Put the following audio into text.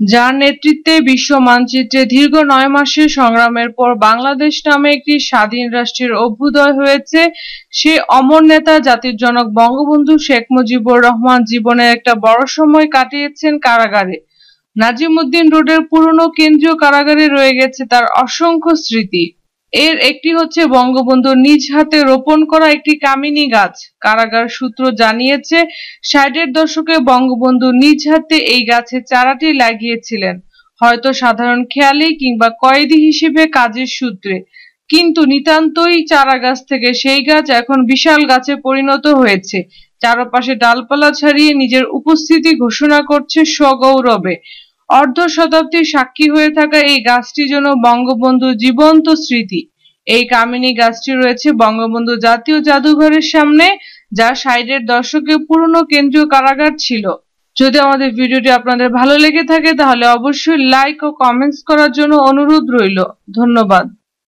যার নেতৃত্বে বিশ্ব মানচিত্রে দীর্ঘ নয় মাসের সংগ্রামের পর বাংলাদেশ নামে একটি স্বাধীন রাষ্ট্রের অভ্যুদয় হয়েছে। সে অমর নেতা, জাতির জনক বঙ্গবন্ধু শেখ মুজিবুর রহমান জীবনের একটা বড় সময় কাটিয়েছেন কারাগারে। নাজিমুদ্দিন রোডের পুরনো কেন্দ্রীয় কারাগারে রয়ে গেছে তার অসংখ্য স্মৃতি। এর একটি হচ্ছে বঙ্গবন্ধুর নিজ হাতে রোপণ করা একটি কামিনী গাছ। কারাগার সূত্র জানিয়েছে, ষাটের দশকে বঙ্গবন্ধু নিজ হাতে এই গাছের চারাটি লাগিয়েছিলেন। হয়তো সাধারণ খেয়ালি কিংবা কয়েদি হিসেবে কাজের সূত্রে। কিন্তু নিতান্তই চারা গাছ থেকে সেই গাছ এখন বিশাল গাছে পরিণত হয়েছে। চারপাশে ডালপালা ছাড়িয়ে নিজের উপস্থিতি ঘোষণা করছে সগৌরবে অর্ধ শতাব্দীর সাক্ষী হয়ে থাকা এই গাছটি যেন বঙ্গবন্ধুর জীবন্ত স্মৃতি। এই কামিনী গাছটি রয়েছে বঙ্গবন্ধু জাতীয় জাদুঘরের সামনে, যা ষাটের দর্শকের পুরনো কেন্দ্রীয় কারাগার ছিল। যদি আমাদের ভিডিওটি আপনাদের ভালো লেগে থাকে, তাহলে অবশ্যই লাইক ও কমেন্টস করার জন্য অনুরোধ রইল। ধন্যবাদ।